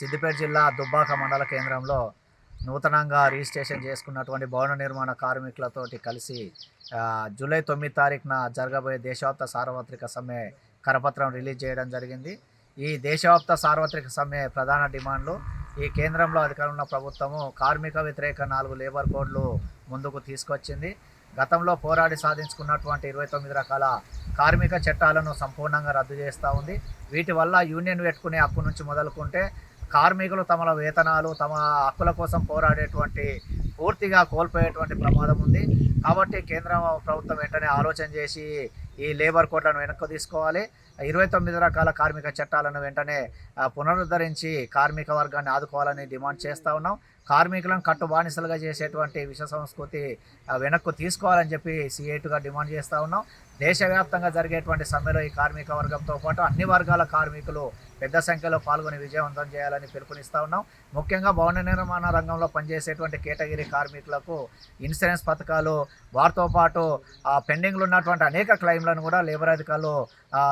సిద్దిపేట జిల్లా దుబ్బాక మండల కేంద్రంలో నూతనంగా రిజిస్ట్రేషన్ చేసుకున్నటువంటి భవన నిర్మాణ కార్మికులతోటి కలిసి జూలై తొమ్మిది తారీఖున జరగబోయే దేశవ్యాప్త సార్వత్రిక సమ్మె కరపత్రం రిలీజ్ చేయడం జరిగింది. ఈ దేశవ్యాప్త సార్వత్రిక సమ్మె ప్రధాన డిమాండ్లు ఈ కేంద్రంలో అధికారంలో ఉన్న ప్రభుత్వము కార్మిక వ్యతిరేక నాలుగు లేబర్ కోడ్లు ముందుకు తీసుకొచ్చింది. గతంలో పోరాడి సాధించుకున్నటువంటి ఇరవై తొమ్మిది రకాల కార్మిక చట్టాలను సంపూర్ణంగా రద్దు చేస్తూ ఉంది. వీటి వల్ల యూనియన్ పెట్టుకునే హక్కు నుంచి మొదలుకుంటే కార్మికులు తమ వేతనాలు తమ హక్కుల కోసం పోరాడేటువంటి పూర్తిగా కోల్పోయేటువంటి ప్రమాదం ఉంది. కాబట్టి కేంద్ర ప్రభుత్వం వెంటనే ఆలోచన చేసి ఈ లేబర్ కోడ్లను వెనక్కి తీసుకోవాలి. ఇరవై తొమ్మిది రకాల కార్మిక చట్టాలను వెంటనే పునరుద్ధరించి కార్మిక వర్గాన్ని ఆదుకోవాలని డిమాండ్ చేస్తూ ఉన్నాం. కార్మికులను కట్టు బానిసలుగా చేసేటువంటి విష సంస్కృతి వెనక్కు తీసుకోవాలని చెప్పి సిఐటుగా డిమాండ్ చేస్తూ ఉన్నాం. దేశవ్యాప్తంగా జరిగేటువంటి సమ్మెలో ఈ కార్మిక వర్గంతో పాటు అన్ని వర్గాల కార్మికులు పెద్ద సంఖ్యలో పాల్గొని విజయవంతం చేయాలని పిలుపునిస్తూ ఉన్నాం. ముఖ్యంగా భవన నిర్మాణ రంగంలో పనిచేసేటువంటి కేటగిరీ కార్మికులకు ఇన్సూరెన్స్ పథకాలు వారితో పాటు పెండింగ్లు ఉన్నటువంటి అనేక క్లెయిమ్లను కూడా లేబర్ అధికారులు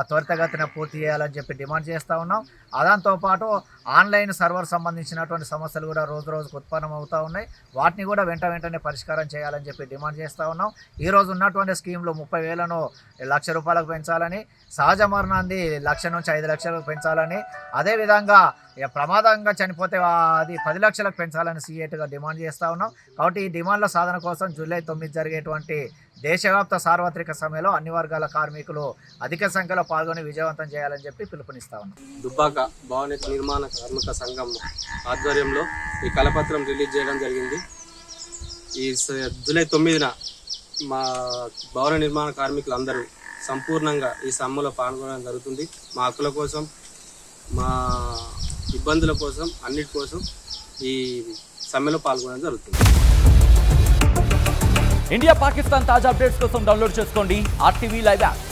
త్వరితగతిన పూర్తి చేయాలని చెప్పి డిమాండ్ చేస్తూ ఉన్నాం. దాంతో పాటు ఆన్లైన్ సర్వర్ సంబంధించినటువంటి సమస్యలు కూడా రోజు రోజుకు ఉత్పన్నం అవుతూ ఉన్నాయి. వాటిని కూడా వెంట వెంటనే పరిష్కారం చేయాలని చెప్పి డిమాండ్ చేస్తూ ఉన్నాం. ఈరోజు ఉన్నటువంటి స్కీమ్లు ముప్పై వేలను లక్ష రూపాయలకు పెంచాలని సహజ మరణాన్ని లక్ష నుంచి ఐదు లక్షలకు పెంచాలని అదేవిధంగా ప్రమాదంగా చనిపోతే అది పది లక్షలకు పెంచాలని సీఏటుగా డిమాండ్ చేస్తూ ఉన్నాం. కాబట్టి ఈ డిమాండ్ల సాధన కోసం జూలై తొమ్మిది జరిగేటువంటి దేశవ్యాప్త సార్వత్రిక సమ్మెలో అన్ని వర్గాల కార్మికులు అధిక సంఖ్యలో పాల్గొని విజయవంతం చేయాలని చెప్పి పిలుపునిస్తా ఉన్నాం. దుబ్బాక భవన నిర్మాణ కార్మిక సంఘం ఆధ్వర్యంలో ఈ కలపత్రం రిలీజ్ చేయడం జరిగింది. ఈ జూలై తొమ్మిదిన మా భవన నిర్మాణ కార్మికులందరూ సంపూర్ణంగా ఈ సమ్మెలో పాల్గొనడం జరుగుతుంది. మా హక్కుల కోసం మా ఇబ్బందుల కోసం అన్నిటి కోసం ఈ సమ్మెలో పాల్గొనడం జరుగుతుంది. ఇండియా పాకిస్తాన్ తాజా అప్డేట్స్ కోసం డౌన్లోడ్ చేసుకోండి ఆర్టీవీ లైవ్ యాప్.